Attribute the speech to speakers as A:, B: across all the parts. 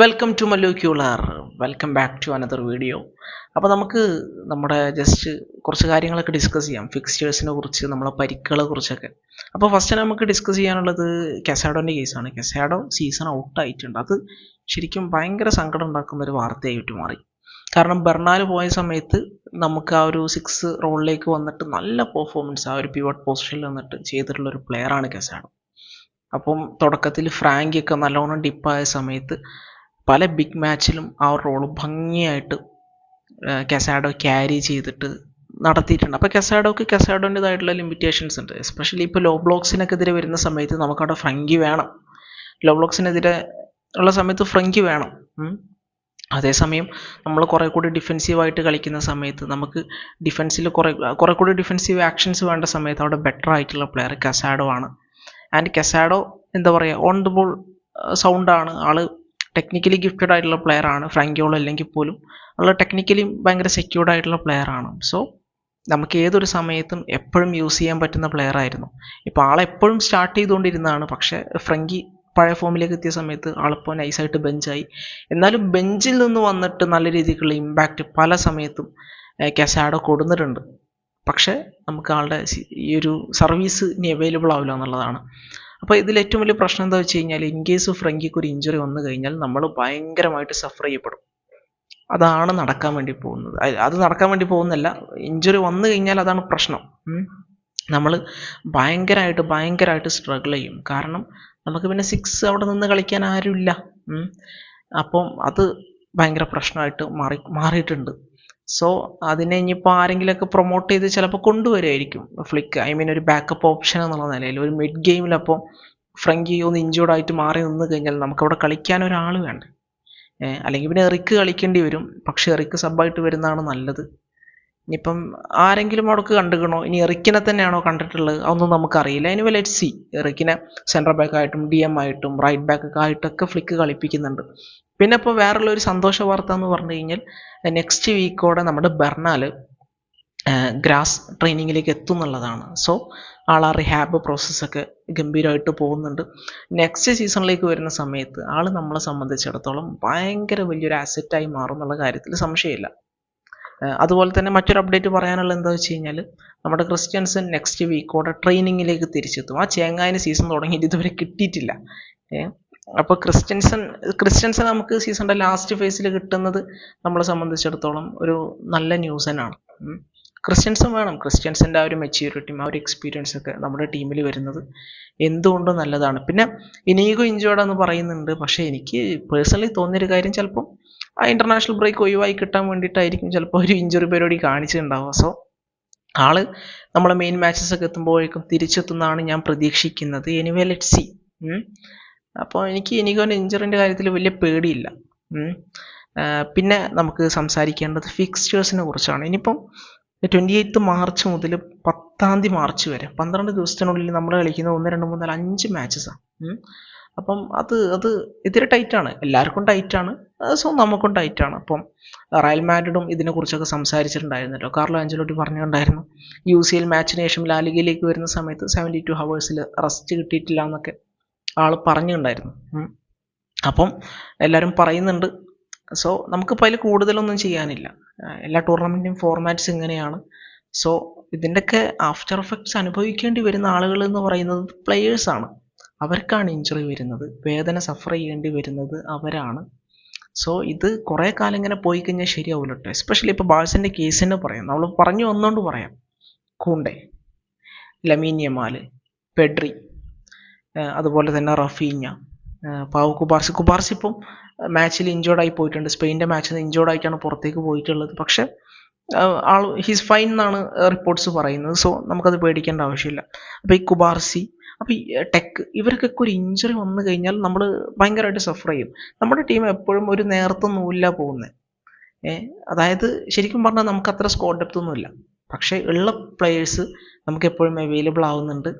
A: Welcome to മല്ലൂക്യൂളാർ welcome back to another video അപ്പോൾ നമുക്ക് നമ്മുടെ ജസ്റ്റ് കുറച്ച് കാര്യങ്ങളൊക്കെ ഡിസ്കസ് ചെയ്യാം. ഫിക്സ്റ്റേഴ്സിനെ കുറിച്ച് നമ്മളെ പരിക്കുകളെ കുറിച്ചൊക്കെ. അപ്പോൾ ഫസ്റ്റ് നമുക്ക് ഡിസ്കസ് ചെയ്യാനുള്ളത് കെസാഡോന്റെ കേസാണ് കെസാഡോ സീസൺ ഔട്ട് ആയിട്ടുണ്ട്. അത് ശരിക്കും ഭയങ്കര സങ്കടം ഉണ്ടാക്കുന്ന ഒരു വാർത്തയായിട്ട് മാറി. കാരണം ബെർണാൽ പോയ സമയത്ത് നമുക്ക് ആ ഒരു സിക്സ് റോളിലേക്ക് വന്നിട്ട് നല്ല പെർഫോമൻസ് ആ ഒരു പിവട്ട് പൊസിഷനിൽ വന്നിട്ട് ചെയ്തിട്ടുള്ള ഒരു പ്ലെയറാണ് കെസാഡോ അപ്പം തുടക്കത്തിൽ ഫ്രാങ്കിയൊക്കെ നല്ലോണം ഡിപ്പായ സമയത്ത് പല ബിഗ് മാച്ചിലും ആ റോൾ ഭംഗിയായിട്ട് കെസാഡോ ക്യാരി ചെയ്തിട്ട് നടത്തിയിട്ടുണ്ട്. അപ്പോൾ കെസാഡോക്ക് കെസാഡോന്റെതായിട്ടുള്ള ലിമിറ്റേഷൻസ് ഉണ്ട്. എസ്പെഷ്യലി ഇപ്പോൾ ലോ ബ്ലോക്സിനൊക്കെതിരെ വരുന്ന സമയത്ത് നമുക്കവിടെ ഫ്രങ്കി വേണം. ലോ ബ്ലോക്സിനെതിരെ ഉള്ള സമയത്ത് ഫ്രങ്കി വേണം. അതേസമയം നമ്മൾ കുറേ കൂടി ഡിഫെൻസീവായിട്ട് കളിക്കുന്ന സമയത്ത് നമുക്ക് ഡിഫെൻസിൽ കുറേ കുറേ കൂടി ഡിഫെൻസീവ് ആക്ഷൻസ് വേണ്ട സമയത്ത് അവിടെ ബെറ്റർ ആയിട്ടുള്ള പ്ലെയർ കെസാഡോ ആണ്. ആൻഡ് കെസാഡോ എന്താ പറയുക ഓൺ ദ ബോൾ സൗണ്ടാണ് ആൾ ടെക്നിക്കലി ഗിഫ്റ്റഡ് ആയിട്ടുള്ള പ്ലെയർ ആണ്. ഫ്രാങ്കിയോൾ അല്ലെങ്കിൽ പോലും ആൾ ടെക്നിക്കലി ഭയങ്കര സെക്യൂർഡ് ആയിട്ടുള്ള പ്ലെയർ ആണ്. സോ നമുക്ക് ഏതൊരു സമയത്തും എപ്പോഴും യൂസ് ചെയ്യാൻ പറ്റുന്ന പ്ലെയർ ആയിരുന്നു. ഇപ്പോൾ ആളെപ്പോഴും സ്റ്റാർട്ട് ചെയ്തുകൊണ്ടിരുന്നതാണ്. പക്ഷേ ഫ്രങ്കി പഴയ ഫോമിലേക്ക് എത്തിയ സമയത്ത് ആളിപ്പോൾ നൈസായിട്ട് ബെഞ്ചായി എന്നാലും ബെഞ്ചിൽ നിന്ന് വന്നിട്ട് നല്ല രീതിക്കുള്ള ഇമ്പാക്റ്റ് പല സമയത്തും കെസാഡോ കൊടുന്നിട്ടുണ്ട് പക്ഷേ നമുക്ക് ആളുടെ ഈ ഒരു സർവീസ് ഇനി അവൈലബിൾ ആവില്ല എന്നുള്ളതാണ്. അപ്പോൾ ഇതിൽ ഏറ്റവും വലിയ പ്രശ്നം എന്താ വെച്ച് കഴിഞ്ഞാൽ ഇൻ കേസ് ഫ്രങ്കിക്ക് ഒരു ഇഞ്ചുറി വന്നു കഴിഞ്ഞാൽ നമ്മൾ ഭയങ്കരമായിട്ട് സഫർ ചെയ്യപ്പെടും. അതാണ് നടക്കാൻ വേണ്ടി പോകുന്നത്. അത് നടക്കാൻ വേണ്ടി പോകുന്നല്ല ഇഞ്ചുറി വന്നു കഴിഞ്ഞാൽ അതാണ് പ്രശ്നം. നമ്മൾ ഭയങ്കരമായിട്ട് ഭയങ്കരമായിട്ട് സ്ട്രഗിൾ ചെയ്യും. കാരണം നമുക്ക് പിന്നെ സിക്സ് അവിടെ നിന്ന് കളിക്കാൻ ആരുമില്ല. അപ്പം അത് ഭയങ്കര പ്രശ്നമായിട്ട് മാറി മാറിയിട്ടുണ്ട്. സോ അതിനെ ഇനിയിപ്പോൾ ആരെങ്കിലുമൊക്കെ പ്രൊമോട്ട് ചെയ്ത് ചിലപ്പോൾ കൊണ്ടുവരുമായിരിക്കും ഫ്ലിക്ക് ഐ മീൻ ഒരു ബാക്കപ്പ് ഓപ്ഷൻ എന്നുള്ള നിലയിൽ. ഒരു മിഡ് ഗെയിമിലപ്പോൾ ഫ്രങ്കി ഒന്ന് ഇഞ്ചുർഡ് ആയിട്ട് മാറി നിന്ന് കഴിഞ്ഞാൽ നമുക്കവിടെ കളിക്കാൻ ഒരാൾ വേണ്ട? അല്ലെങ്കിൽ പിന്നെ എറിക്ക് കളിക്കേണ്ടി വരും. പക്ഷെ എറിക്ക് സബ്ബായിട്ട് വരുന്നതാണ് നല്ലത്. ഇനിയിപ്പം ആരെങ്കിലും അവിടേക്ക് കണ്ടുക്കണോ ഇനി എറിക്കിനെ തന്നെയാണോ കണ്ടിട്ടുള്ളത്? അതൊന്നും നമുക്കറിയില്ല. ഇനി ലെറ്റ് സി എറിക്കിനെ സെൻട്രൽ ബാക്ക് ആയിട്ടും ഡി എം ആയിട്ടും റൈറ്റ് ബാക്ക് ആയിട്ടൊക്കെ ഫ്ലിക്ക് കളിപ്പിക്കുന്നുണ്ട്. പിന്നെ ഇപ്പോൾ വേറുള്ള ഒരു സന്തോഷ വാർത്ത എന്ന് പറഞ്ഞു കഴിഞ്ഞാൽ നെക്സ്റ്റ് വീക്കോടെ നമ്മുടെ ബെർണാൽ ഗ്രാസ് ട്രെയിനിങ്ങിലേക്ക് എത്തും എന്നുള്ളതാണ്. സോ ആൾ ആ റിഹാബ് പ്രോസസ്സൊക്കെ ഗംഭീരമായിട്ട് പോകുന്നുണ്ട്. നെക്സ്റ്റ് സീസണിലേക്ക് വരുന്ന സമയത്ത് ആൾ നമ്മളെ സംബന്ധിച്ചിടത്തോളം ഭയങ്കര വലിയൊരു ആസറ്റായി മാറും എന്നുള്ള കാര്യത്തിൽ സംശയമില്ല. അതുപോലെ തന്നെ മറ്റൊരു അപ്ഡേറ്റ് പറയാനുള്ള എന്താ വെച്ച് കഴിഞ്ഞാൽ നമ്മുടെ ക്രിസ്ത്യൻസൻ നെക്സ്റ്റ് വീക്കോടെ ട്രെയിനിങ്ങിലേക്ക് തിരിച്ചെത്തും. ആ ചേങ്ങായിന് സീസൺ തുടങ്ങിയിട്ട് ഇതുവരെ കിട്ടിയിട്ടില്ല. ഏഹ് അപ്പോൾ ക്രിസ്ത്യൻസൺ ക്രിസ്ത്യൻസൺ നമുക്ക് സീസണിന്റെ ലാസ്റ്റ് ഫേസിൽ കിട്ടുന്നത് നമ്മളെ സംബന്ധിച്ചിടത്തോളം ഒരു നല്ല ന്യൂസ് തന്നെയാണ് ക്രിസ്ത്യൻസും വേണം. ക്രിസ്ത്യൻസിന്റെ ആ ഒരു മെച്യൂരിറ്റിയും ആ ഒരു എക്സ്പീരിയൻസ് ഒക്കെ നമ്മുടെ ടീമിൽ വരുന്നത് എന്തുകൊണ്ടും നല്ലതാണ്. പിന്നെ ഇനീഗോ ഇഞ്ചോർഡെന്ന് പറയുന്നുണ്ട്. പക്ഷേ എനിക്ക് പേഴ്സണലി തോന്നിയൊരു കാര്യം ചിലപ്പം ആ ഇന്റർനാഷണൽ ബ്രേക്ക് ഒഴിവായി കിട്ടാൻ വേണ്ടിയിട്ടായിരിക്കും ചിലപ്പോൾ ഒരു ഇഞ്ചുറി പരിപാടി കാണിച്ചിട്ടുണ്ടാവുക. സോ ആൾ നമ്മളെ മെയിൻ മാച്ചസ് ഒക്കെ എത്തുമ്പോഴേക്കും തിരിച്ചെത്തുന്നതാണ് ഞാൻ പ്രതീക്ഷിക്കുന്നത്. എനിവേ ലെറ്റ് സി അപ്പോൾ എനിക്ക് ഇനിഗോന്റെ ഇഞ്ചുറിന്റെ കാര്യത്തിൽ വലിയ പേടിയില്ല. പിന്നെ നമുക്ക് സംസാരിക്കേണ്ടത് ഫിക്സ്റ്റേഴ്സിനെ കുറിച്ചാണ്. ഇനിയിപ്പം ട്വന്റി എയ്ത്ത് മാർച്ച് മുതൽ പത്താം തീയതി മാർച്ച് വരെ പന്ത്രണ്ട് ദിവസത്തിനുള്ളിൽ നമ്മൾ കളിക്കുന്ന ഒന്ന് രണ്ട് മൂന്ന് നാല് അഞ്ച് മാച്ചസാണ് അപ്പം അത് അത് ഇത്തിരി ടൈറ്റാണ് എല്ലാവർക്കും ടൈറ്റാണ് സോ നമുക്കും ടൈറ്റാണ് അപ്പം റയൽ മാഡ്രിഡും ഇതിനെക്കുറിച്ചൊക്കെ സംസാരിച്ചിട്ടുണ്ടായിരുന്നല്ലോ. കാർലോ ആഞ്ചലോട്ടി പറഞ്ഞിട്ടുണ്ടായിരുന്നു യു സി എൽ മാച്ചിന് ശേഷം ലാലിഗയിലേക്ക് വരുന്ന സമയത്ത് സെവന്റി ടു ഹവേഴ്സിൽ റെസ്റ്റ് കിട്ടിയിട്ടില്ല എന്നൊക്കെ. ആൾ പറഞ്ഞിട്ടുണ്ടായിരുന്നു അപ്പം എല്ലാവരും പറയുന്നുണ്ട്. സോ നമുക്കിപ്പോൾ അതിൽ കൂടുതലൊന്നും ചെയ്യാനില്ല. എല്ലാ ടൂർണമെന്റിന്റെയും ഫോർമാറ്റ്സ് ഇങ്ങനെയാണ്. സോ ഇതിന്റെയൊക്കെ ആഫ്റ്റർ എഫക്ട്സ് അനുഭവിക്കേണ്ടി വരുന്ന ആളുകൾ എന്ന് പറയുന്നത് പ്ലെയേഴ്സാണ് അവർക്കാണ് ഇഞ്ചുറി വരുന്നത്. വേദന സഫർ ചെയ്യേണ്ടി വരുന്നത് അവരാണ്. സോ ഇത് കുറേ കാലം ഇങ്ങനെ പോയി കഴിഞ്ഞാൽ ശരിയാവില്ല കേട്ടോ എസ്പെഷ്യലി ഇപ്പോൾ ബാഴ്സിന്റെ കേസിനെ പറയാം. നമ്മൾ പറഞ്ഞു വന്നുകൊണ്ട് പറയാം. കൂണ്ടെ ലമീനിയമാൽ പെഡ്രി അതുപോലെ തന്നെ റഫീഞ്ഞ. പാവു കുബാർസി കുബാർസി ഇപ്പം മാച്ചിൽ ഇഞ്ചോർഡായി പോയിട്ടുണ്ട്. സ്പെയിന്റെ മാച്ചിൽ ഇഞ്ചോർഡായിട്ടാണ് പുറത്തേക്ക് പോയിട്ടുള്ളത്. പക്ഷേ ആൾ ഹിസ് ഫൈൻ എന്നാണ് റിപ്പോർട്ട്സ് പറയുന്നത്. സോ നമുക്കത് പേടിക്കേണ്ട ആവശ്യമില്ല. അപ്പോൾ ഈ കുബാർസി അപ്പോൾ ഈ ടെക് ഇവർക്കൊക്കെ ഒരു ഇഞ്ചുറി വന്നു കഴിഞ്ഞാൽ നമ്മൾ ഭയങ്കരമായിട്ട് സഫർ ചെയ്യും. നമ്മുടെ ടീം എപ്പോഴും ഒരു നേർത്ത നൂല്ല പോകുന്നത് അതായത് ശരിക്കും പറഞ്ഞാൽ നമുക്ക് അത്ര സ്കോർ ഡെപ്ത് ഒന്നുമില്ല. പക്ഷേ ഉള്ള പ്ലെയേഴ്സ് നമുക്ക് എപ്പോഴും അവൈലബിൾ ആവുന്നുണ്ട്.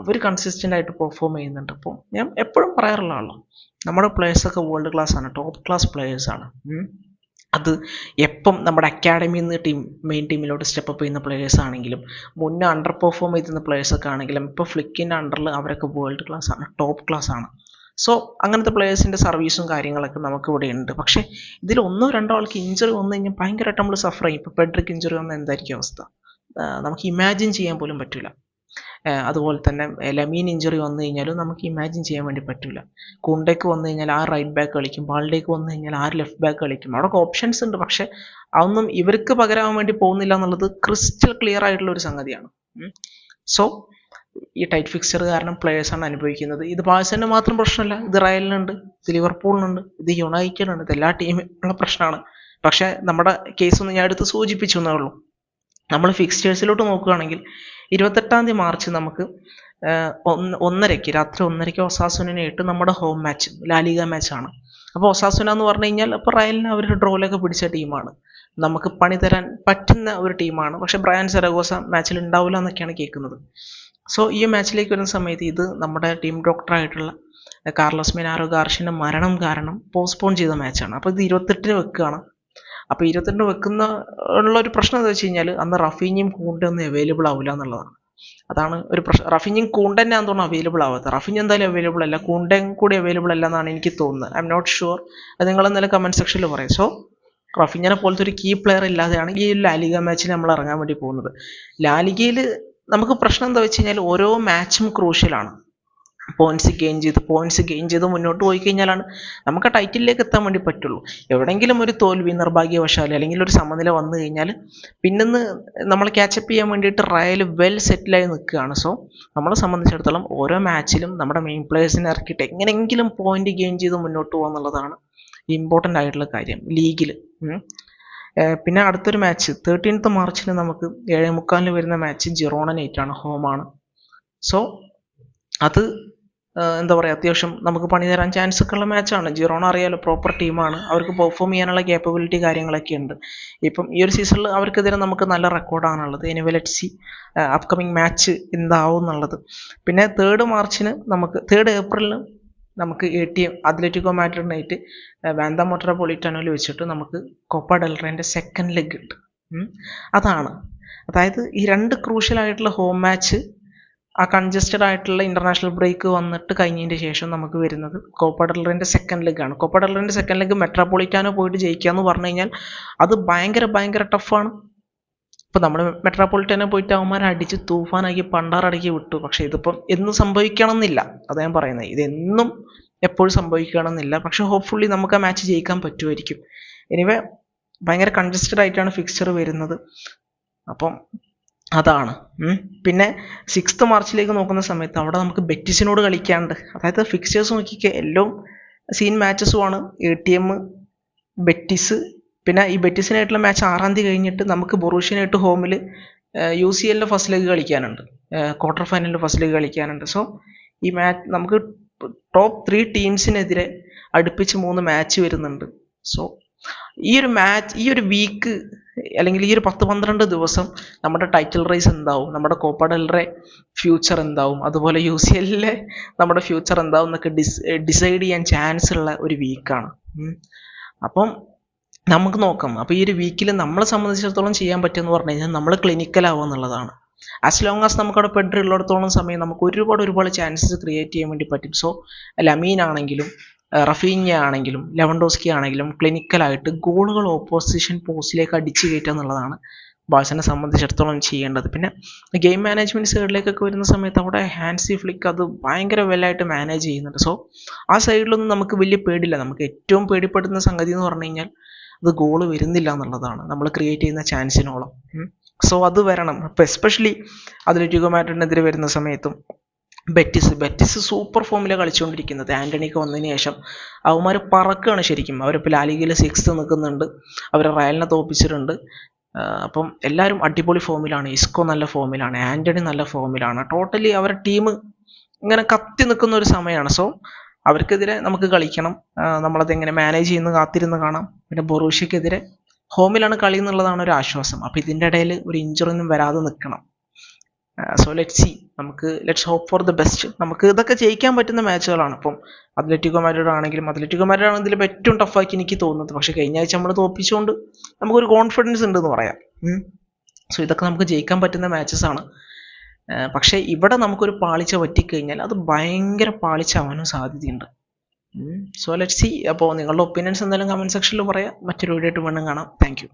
A: അവർ കൺസിസ്റ്റന്റ് ആയിട്ട് പെർഫോം ചെയ്യുന്നുണ്ട്. അപ്പോൾ ഞാൻ എപ്പോഴും പറയാറുള്ള ആളോ. നമ്മുടെ പ്ലേയേഴ്സൊക്കെ വേൾഡ് ക്ലാസ് ആണ് ടോപ്പ് ക്ലാസ് പ്ലേയേഴ്സാണ് അത് എപ്പം നമ്മുടെ അക്കാഡമിയിൽ നിന്ന് ടീം മെയിൻ ടീമിലോട്ട് സ്റ്റെപ്പ് ചെയ്യുന്ന പ്ലേയേഴ്സ് ആണെങ്കിലും മുന്നേ അണ്ടർ പെർഫോം ചെയ്യുന്ന പ്ലേയേഴ്സൊക്കെ ആണെങ്കിലും ഇപ്പോൾ ഫ്ലിക്കിന്റെ അണ്ടറിൽ അവരൊക്കെ വേൾഡ് ക്ലാസ് ആണ് ടോപ്പ് ക്ലാസ് ആണ്. സോ അങ്ങനത്തെ പ്ലേയേഴ്സിന്റെ സർവീസും കാര്യങ്ങളൊക്കെ നമുക്ക് ഇവിടെ ഉണ്ട്. പക്ഷേ ഇതിൽ ഒന്നോ രണ്ടോ ആൾക്ക് ഇഞ്ചറി വന്നു കഴിഞ്ഞാൽ ഭയങ്കരമായിട്ട് നമ്മൾ സഫർ ചെയ്യും. ഇപ്പോൾ പെഡ്രിക്ക് ഇഞ്ചറി വന്നാൽ എന്തായിരിക്കും അവസ്ഥ? നമുക്ക് ഇമാജിൻ ചെയ്യാൻ പോലും പറ്റില്ല അതുപോലെ തന്നെ ലമീൻ ഇഞ്ചുറി വന്നു കഴിഞ്ഞാലും നമുക്ക് ഇമാജിൻ ചെയ്യാൻ വേണ്ടി പറ്റില്ല കുണ്ടേക്ക് വന്നു കഴിഞ്ഞാൽ ആ റൈറ്റ് ബാക്ക് കളിക്കും ബാളിലേക്ക് വന്നു കഴിഞ്ഞാൽ ആ ലെഫ്റ്റ് ബാക്ക് കളിക്കും. അവിടെ ഓപ്ഷൻസ് ഉണ്ട് പക്ഷെ അതൊന്നും ഇവർക്ക് പകരാൻ വേണ്ടി പോകുന്നില്ല എന്നുള്ളത് ക്രിസ്റ്റൽ ക്ലിയർ ആയിട്ടുള്ള ഒരു സംഗതിയാണ്. സോ ഈ ടൈറ്റ് ഫിക്സർ കാരണം ആണ് അനുഭവിക്കുന്നത്. ഇത് പാഴ്സന് മാത്രം പ്രശ്നമല്ല ഇത് റയലിനുണ്ട് ഇത് ലിവർപൂളിനുണ്ട് ഇത് യുണൈറ്റഡിനുണ്ട് ഇത് എല്ലാ ടീമിനുള്ള പ്രശ്നമാണ്. പക്ഷേ നമ്മുടെ കേസ് ഒന്ന് ഞാൻ എടുത്ത് സൂചിപ്പിച്ചു എന്നേ ഉള്ളൂ. നമ്മൾ ഫിക്സ്റ്റേഴ്സിലോട്ട് നോക്കുകയാണെങ്കിൽ ഇരുപത്തെട്ടാം തീയതി മാർച്ച് നമുക്ക് ഒന്നരയ്ക്ക് രാത്രി ഒന്നരയ്ക്ക് ഒസാസുനായിട്ട് നമ്മുടെ ഹോം മാച്ച് ലാലിക മാച്ചാണ് അപ്പോൾ ഒസാസുന എന്ന് പറഞ്ഞു കഴിഞ്ഞാൽ അപ്പോൾ റയലിന് അവർ ഡ്രോയിലൊക്കെ പിടിച്ച ടീമാണ് നമുക്ക് പണി തരാൻ പറ്റുന്ന ഒരു ടീമാണ് പക്ഷേ ബ്രയാൻ സെറഗോസ മാച്ചിൽ ഉണ്ടാവില്ല എന്നൊക്കെയാണ് കേൾക്കുന്നത്. സോ ഈ മാച്ചിലേക്ക് വരുന്ന സമയത്ത് ഇത് നമ്മുടെ ടീം ഡോക്ടറായിട്ടുള്ള കാർലോസ് മിനാറോ ഗാർഷിന്റെ മരണം കാരണം പോസ്റ്റ്പോൺ ചെയ്ത മാച്ചാണ് അപ്പോൾ ഇത് ഇരുപത്തെട്ടിന് വെക്കുകയാണ്. അപ്പോൾ ഇരുപത്തിരണ്ട് വെക്കുന്ന ഉള്ള ഒരു പ്രശ്നം എന്താ വെച്ച് കഴിഞ്ഞാൽ അന്ന് റഫീഞ്ഞും കൂണ്ടും ഒന്നും അവൈലബിൾ ആവില്ല എന്നുള്ളതാണ്. അതാണ് ഒരു പ്രശ്നം. റഫീഞ്ഞും കൂണ്ടന്നെ ആണെന്ന് തോന്നുന്നു അവൈലബിൾ ആവാത്തത്. റഫീഞ്ഞ് എന്തായാലും അവൈലബിൾ അല്ല. കൂണ്ടയും കൂടി അവൈലബിൾ അല്ല എന്നാണ് എനിക്ക് തോന്നുന്നത്. ഐ എം നോട്ട് ഷുവർ അത് നിങ്ങൾ എന്തായാലും കമന്റ് സെക്ഷനിൽ പറയും. സോ റഫീഞ്ഞിനെ പോലത്തെ ഒരു കീ പ്ലെയർ ഇല്ലാതെയാണ് ഈ ലാലിക മാച്ചിൽ നമ്മൾ ഇറങ്ങാൻ വേണ്ടി പോകുന്നത്. ലാലിഗയിൽ നമുക്ക് പ്രശ്നം എന്താ വെച്ച് കഴിഞ്ഞാൽ ഓരോ മാച്ചും ക്രൂഷ്യലാണ് പോയിന്റ്സ് ഗെയിൻ ചെയ്ത് പോയിന്റ്സ് ഗെയിൻ ചെയ്ത് മുന്നോട്ട് പോയി കഴിഞ്ഞാലാണ് നമുക്ക് ആ ടൈറ്റിലേക്ക് എത്താൻ വേണ്ടി പറ്റുള്ളൂ. എവിടെയെങ്കിലും ഒരു തോൽവി നിർഭാഗ്യവശാൽ അല്ലെങ്കിൽ ഒരു സമനില വന്നു കഴിഞ്ഞാൽ പിന്നെ നമ്മൾ ക്യാച്ചപ്പ് ചെയ്യാൻ വേണ്ടിയിട്ട് റയൽ വെൽ സെറ്റിലായി നിൽക്കുകയാണ്. സോ നമ്മളെ സംബന്ധിച്ചിടത്തോളം ഓരോ മാച്ചിലും നമ്മുടെ മെയിൻ പ്ലേയേഴ്സിനെ ഇറക്കിയിട്ട് എങ്ങനെയെങ്കിലും പോയിന്റ് ഗെയിൻ ചെയ്ത് മുന്നോട്ട് പോകുക എന്നുള്ളതാണ് ഇമ്പോർട്ടന്റ് ആയിട്ടുള്ള കാര്യം ലീഗിൽ പിന്നെ അടുത്തൊരു മാച്ച് തേർട്ടീൻത്ത് മാർച്ചിന് നമുക്ക് ഏഴേ മുക്കാലിന് വരുന്ന മാച്ച് ജിറോണ ജിറോണനേറ്റാണ് ഹോമാണ് സോ അത് എന്താ പറയുക അത്യാവശ്യം നമുക്ക് പണി തരാൻ ചാൻസ് ഒക്കെ ഉള്ള മാച്ചാണ്. ജിറോണ അറിയാലോ പ്രോപ്പർ ടീമാണ് അവർക്ക് പെർഫോം ചെയ്യാനുള്ള കേപ്പബിലിറ്റി കാര്യങ്ങളൊക്കെ ഉണ്ട്. ഇപ്പം ഈ ഒരു സീസണിൽ അവർക്കെതിരെ നമുക്ക് നല്ല റെക്കോർഡാണുള്ളത് anyway let see upcoming match എന്താവും എന്നുള്ളത്. പിന്നെ തേർഡ് മാർച്ചിന് നമുക്ക് തേർഡ് ഏപ്രിലിന് നമുക്ക് എ ടി എം അത്ലറ്റിക്കോ മാഡ്രിഡിനായിട്ട് വാന്ത മെട്രോപൊളിറ്റാനോയിൽ വെച്ചിട്ട് നമുക്ക് കൊപ്പ ഡെൽറേന്റെ സെക്കൻഡ് ലെഗ് ഉണ്ട്. അതാണ്. അതായത് ഈ രണ്ട് ക്രൂഷ്യൽ ആയിട്ടുള്ള ഹോം മാച്ച് ആ കൺജസ്റ്റഡ് ആയിട്ടുള്ള ഇന്റർനാഷണൽ ബ്രേക്ക് വന്നിട്ട് കഴിഞ്ഞതിന് ശേഷം നമുക്ക് വരുന്നത് കോപ്പ സെക്കൻഡ് ലെഗ് ആണ്. ഡെൽറേന്റെ സെക്കൻഡ് ലെഗ് മെട്രോപൊളിറ്റാനോ പോയിട്ട് ജയിക്കുക എന്ന് പറഞ്ഞു കഴിഞ്ഞാൽ അത് ഭയങ്കര ഭയങ്കര ടഫാണ് ഇപ്പം നമ്മൾ മെട്രോപൊളിറ്റാനോ പോയിട്ട് അവന്മാരെ അടിച്ച് തൂഫാനാക്കി പണ്ടാറടക്കി വിട്ടു. പക്ഷേ ഇതിപ്പം എന്നും സംഭവിക്കണം എന്നില്ല അതാ ഞാൻ പറയുന്നത് ഇതെന്നും എപ്പോഴും സംഭവിക്കണം എന്നില്ല പക്ഷെ ഹോപ്പ്ഫുള്ളി നമുക്ക് ആ മാച്ച് ജയിക്കാൻ പറ്റുമായിരിക്കും. എനിവേ ഭയങ്കര കൺജസ്റ്റഡ് ആയിട്ടാണ് ഫിക്സ്ചർ വരുന്നത്. അപ്പം അതാണ്. പിന്നെ സിക്സ്ത് മാർച്ചിലേക്ക് നോക്കുന്ന സമയത്ത് അവിടെ നമുക്ക് ബെറ്റിസിനോട് കളിക്കാണ്ട് അതായത് ഫിക്സേഴ്സ് നോക്കിക്കേ എല്ലാം സീൻ മാച്ചസുമാണ് എ ടി എം ബെറ്റിസ്. പിന്നെ ഈ ബെറ്റിസിനായിട്ടുള്ള മാച്ച് ആറാം തീയതി കഴിഞ്ഞിട്ട് നമുക്ക് ബൊറൂഷ്യനായിട്ട് ഹോമിൽ യു സി എല്ലിന്റെ ഫസ്റ്റ് ലെഗ് കളിക്കാനുണ്ട്. ക്വാർട്ടർ ഫൈനലിൽ ഫസ്റ്റ് ലെഗ് കളിക്കാനുണ്ട്. സോ ഈ മാച്ച് നമുക്ക് ടോപ്പ് ത്രീ ടീംസിനെതിരെ അടുപ്പിച്ച് മൂന്ന് മാച്ച് വരുന്നുണ്ട്. സോ ഈ ഒരു മാച്ച് ഈ ഒരു വീക്ക് അല്ലെങ്കിൽ ഈ ഒരു പത്ത് പന്ത്രണ്ട് ദിവസം നമ്മുടെ ടൈറ്റിൽ റേസ് എന്താവും? നമ്മുടെ കോപ്പ ഫ്യൂച്ചർ എന്താവും? അതുപോലെ യു സി എല്ലിലെ നമ്മുടെ ഫ്യൂച്ചർ എന്താവും എന്നൊക്കെ ഡിസ് ഡിസൈഡ് ചെയ്യാൻ ചാൻസ് ഉള്ള ഒരു വീക്കാണ് അപ്പം നമുക്ക് നോക്കാം. അപ്പോൾ ഈ ഒരു വീക്കിൽ നമ്മളെ സംബന്ധിച്ചിടത്തോളം ചെയ്യാൻ പറ്റുമെന്ന് പറഞ്ഞു കഴിഞ്ഞാൽ നമ്മൾ ക്ലിനിക്കൽ ആവുക എന്നുള്ളതാണ്. ആസ് ലോങ് ആസ് നമുക്കവിടെ പെഡ്രി ഉള്ളിടത്തോളം സമയം നമുക്ക് ഒരുപാട് ഒരുപാട് ചാൻസസ് ക്രിയേറ്റ് ചെയ്യാൻ വേണ്ടി പറ്റും. സോ ലമീൻ ആണെങ്കിലും റഫീഞ്ഞ ആണെങ്കിലും ലെവൻഡോസ്കി ആണെങ്കിലും ക്ലിനിക്കലായിട്ട് ഗോളുകൾ ഓപ്പോസിഷൻ പോസ്റ്റിലേക്ക് അടിച്ചു കയറ്റുക എന്നുള്ളതാണ് ബാഴ്സനെ സംബന്ധിച്ചിടത്തോളം ചെയ്യേണ്ടത്. പിന്നെ ഗെയിം മാനേജ്മെന്റ് സൈഡിലേക്കൊക്കെ വരുന്ന സമയത്ത് അവിടെ ഹാൻസി ഫ്ലിക്ക് അത് ഭയങ്കര വെല്ലായിട്ട് മാനേജ് ചെയ്യുന്നുണ്ട്. സോ ആ സൈഡിലൊന്നും നമുക്ക് വലിയ പേടില്ല നമുക്ക് ഏറ്റവും പേടിപ്പെടുന്ന സംഗതി എന്ന് പറഞ്ഞു കഴിഞ്ഞാൽ അത് ഗോൾ വരുന്നില്ല എന്നുള്ളതാണ്. നമ്മൾ ക്രിയേറ്റ് ചെയ്യുന്ന ചാൻസിനോളം സോ അത് വരണം. അപ്പോൾ എസ്പെഷ്യലി അതിൽ മാഡ്രിഡിനെതിരെ വരുന്ന സമയത്തും ബെറ്റിസ് ബെറ്റിസ് സൂപ്പർ ഫോമിൽ കളിച്ചുകൊണ്ടിരിക്കുന്നത് ആന്റണിക്ക് വന്നതിന് ശേഷം അവന്മാർ പറക്കുകയാണ് ശരിക്കും. അവരിപ്പോൾ ലാലിഗയിൽ സിക്സ്ത് നിൽക്കുന്നുണ്ട്. അവർ റയലിനെ തോപ്പിച്ചിട്ടുണ്ട്. അപ്പം എല്ലാവരും അടിപൊളി ഫോമിലാണ് ഇസ്കോ നല്ല ഫോമിലാണ് ആന്റണി നല്ല ഫോമിലാണ് ടോട്ടലി അവരുടെ ടീം ഇങ്ങനെ കത്തി നിൽക്കുന്ന ഒരു സമയമാണ്. സോ അവർക്കെതിരെ നമുക്ക് കളിക്കണം. നമ്മളത് എങ്ങനെ മാനേജ് ചെയ്യുന്നു കാത്തിരുന്ന് കാണാം. പിന്നെ ബൊറൂഷ്യക്കെതിരെ ഹോമിലാണ് കളി എന്നുള്ളതാണ് ഒരു ആശ്വാസം. അപ്പോൾ ഇതിന്റെ ഇടയിൽ ഒരു ഇഞ്ചുറി വരാതെ നിൽക്കണം. സോ ലെറ്റ് സി നമുക്ക് let's hope for the best നമുക്ക് ഇതൊക്കെ ജയിക്കാൻ പറ്റുന്ന മാച്ചുകളാണ് അപ്പം അത്ലറ്റിക്കോ മാഡ്രിഡ് ആണെങ്കിലും അത്ലറ്റിക്കോ മാഡ്രിഡ് ആണ് ഇതിൽ ഏറ്റവും ടഫാക്കി എനിക്ക് തോന്നുന്നത്. പക്ഷേ കഴിഞ്ഞ ആഴ്ച നമ്മൾ തോപ്പിച്ചുകൊണ്ട് നമുക്കൊരു കോൺഫിഡൻസ് ഉണ്ടെന്ന് പറയാം. സോ ഇതൊക്കെ നമുക്ക് ജയിക്കാൻ പറ്റുന്ന മാച്ചസ് ആണ്. പക്ഷേ ഇവിടെ നമുക്കൊരു പാളിച്ച പറ്റിക്കഴിഞ്ഞാൽ അത് ഭയങ്കര പാളിച്ച ആവാനും സാധ്യതയുണ്ട്. സോ ലെറ്റ് സി അപ്പോൾ നിങ്ങളുടെ ഒപ്പീനിയൻസ് എന്തായാലും കമന്റ് സെക്ഷനിൽ പറയാം. മറ്റൊരു വീഡിയോ ആയിട്ട് വീണ്ടും കാണാം. താങ്ക്